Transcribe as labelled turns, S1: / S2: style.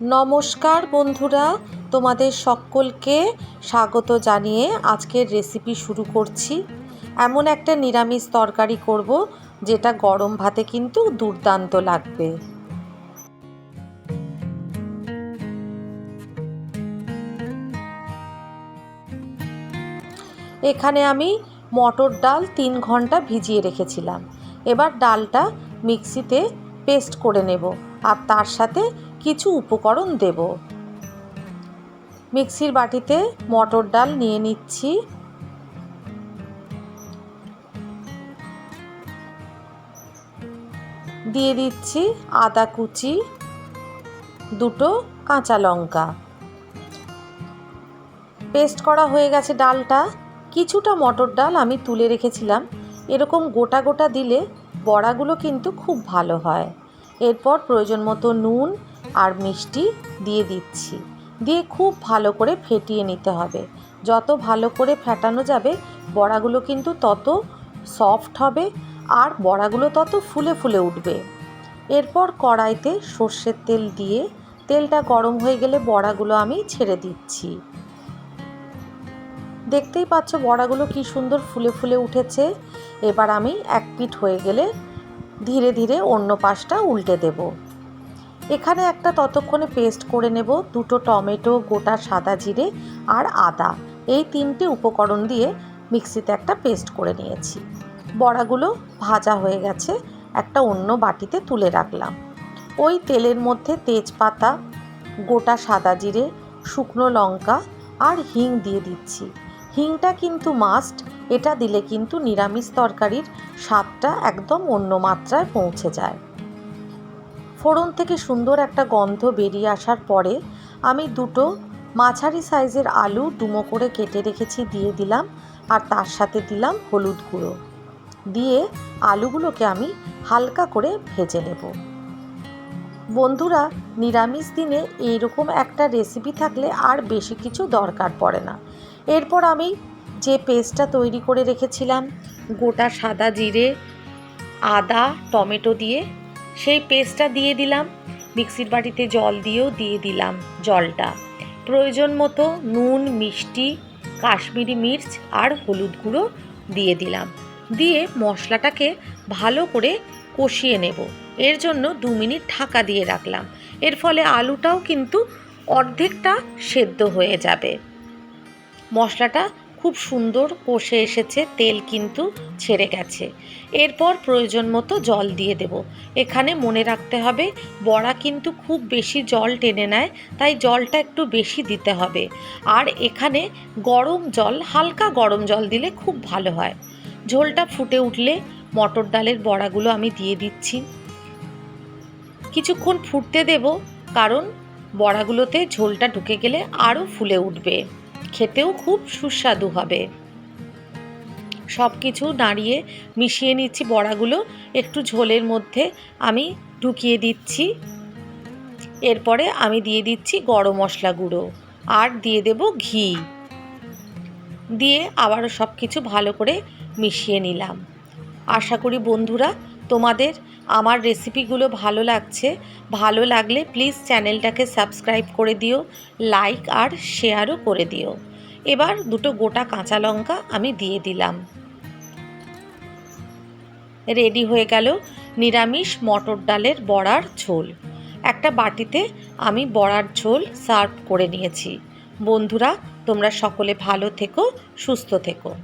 S1: নমস্কার বন্ধুরা, তোমাদের সকলকে স্বাগত জানিয়ে আজকের রেসিপি শুরু করছি। এমন একটা নিরামিষ তরকারি করব, যেটা গরম ভাতে কিন্তু দুর্দান্ত লাগবে। এখানে আমি মটর ডাল তিন ঘণ্টা ভিজিয়ে রেখেছিলাম। এবার ডালটা মিক্সিতে পেস্ট করে নেব, আর তার সাথে কিছু উপকরণ দেব। মিক্সির বাটিতে মটর ডাল নিয়ে নিচ্ছি। দিয়ে দিচ্ছি আদা কুচি, দুটো কাঁচা লঙ্কা। পেস্ট করা হয়ে গেছে ডালটা। কিছুটা মটর ডাল আমি তুলে রেখেছিলাম। এরকম গোটা গোটা দিলে বড়াগুলো কিন্তু খুব ভালো হয়। এরপর প্রয়োজন মতো নুন আর মিষ্টি দিয়ে দিচ্ছি। দিয়ে খুব ভালো করে ফেটিয়ে নিতে হবে। যত ভালো করে ফেটানো যাবে, বড়াগুলো কিন্তু তত সফট হবে আর বড়াগুলো তত ফুলে ফুলে উঠবে। এরপর কড়াইতে সর্ষের তেল দিয়ে, তেলটা গরম হয়ে গেলে বড়াগুলো আমি ছেড়ে দিচ্ছি। দেখতেই পাচ্ছ বড়াগুলো কি সুন্দর ফুলে ফুলে উঠেছে। এবার আমি এক পিঠ হয়ে গেলে ধীরে ধীরে অন্য পাশটা উল্টে দেব। এখানে একটা ততক্ষণে পেস্ট করে নেব দুটো টমেটো, গোটা সাদা জিরে আর আদা। এই তিনটে উপকরণ দিয়ে মিক্সিতে একটা পেস্ট করে নিয়েছি। বড়াগুলো ভাজা হয়ে গেছে, একটা অন্য বাটিতে তুলে রাখলাম। ওই তেলের মধ্যে তেজপাতা, গোটা সাদা জিরে, শুকনো লঙ্কা আর হিং দিয়ে দিচ্ছি। হিংটা কিন্তু মাস্ট এটা দিলে কিন্তু নিরামিষ তরকারির স্বাদটা একদম অন্য মাত্রায় পৌঁছে যায়। ফোড়ন থেকে সুন্দর একটা গন্ধ বেরিয়ে আসার পরে আমি দুটো মাঝারি সাইজের আলু ডুমো করে কেটে রেখেছি, দিয়ে দিলাম আর তার সাথে দিলাম হলুদ গুঁড়ো। দিয়ে আলুগুলোকে আমি হালকা করে ভেজে নেব। বন্ধুরা, নিরামিষ দিনে এইরকম একটা রেসিপি থাকলে আর বেশি কিছু দরকার পড়ে না। এরপর আমি যে পেস্টটা তৈরি করে রেখেছিলাম, গোটা সাদা জিরে, আদা, টমেটো দিয়ে, সেই পেস্টটা দিয়ে দিলাম। মিক্সির বাটিতে জল দিয়েও দিয়ে দিলাম জলটা। প্রয়োজন মতো নুন, মিষ্টি, কাশ্মীরি মির্চ আর হলুদ গুঁড়ো দিয়ে দিলাম। দিয়ে মশলাটাকে ভালো করে কষিয়ে নেব। এর জন্য দু মিনিট ঢাকা দিয়ে রাখলাম। এর ফলে আলুটাও কিন্তু অর্ধেকটা সেদ্ধ হয়ে যাবে। মশলাটা খুব সুন্দর কষে এসেছে, তেল কিন্তু ছেড়ে গেছে। এরপর প্রয়োজন মতো জল দিয়ে দেব। এখানে মনে রাখতে হবে, বড়া কিন্তু খুব বেশি জল টেনে নেয়, তাই জলটা একটু বেশি দিতে হবে। আর এখানে গরম জল, হালকা গরম জল দিলে খুব ভালো হয়। ঝোলটা ফুটে উঠলে মটর ডালের বড়াগুলো আমি দিয়ে দিচ্ছি। কিছুক্ষণ ফুটতে দেব, কারণ বড়াগুলোতে ঝোলটা ঢুকে গেলে আরও ফুলে উঠবে। খেতেও খুব সুস্বাদু হবে। সব কিছু নাড়িয়ে মিশিয়ে নিচ্ছি বড়াগুলো। একটু ঝোলের মধ্যে আমি ঢুকিয়ে দিচ্ছি। এরপরে আমি দিয়ে দিচ্ছি গরম মশলা গুঁড়ো আর দিয়ে দেব ঘি। দিয়ে আবারও সব কিছু ভালো করে মিশিয়ে নিলাম। আশা করি বন্ধুরা তোমাদের আমার রেসিপিগুলো ভালো লাগছে, ভালো লাগলে প্লিজ চ্যানেলটাকে সাবস্ক্রাইব করে দিও লাইক আর শেয়ারও করে দিও। এবার দুটো গোটা কাঁচা লঙ্কা আমি দিয়ে দিলাম। রেডি হয়ে গেল নিরামিষ মটর ডালের বড়ার ঝোল। একটা বাটিতে আমি বড়ার ঝোল সার্ভ করে নিয়েছি। বন্ধুরা, তোমরা সকলে ভালো থেকো, সুস্থ থেকো।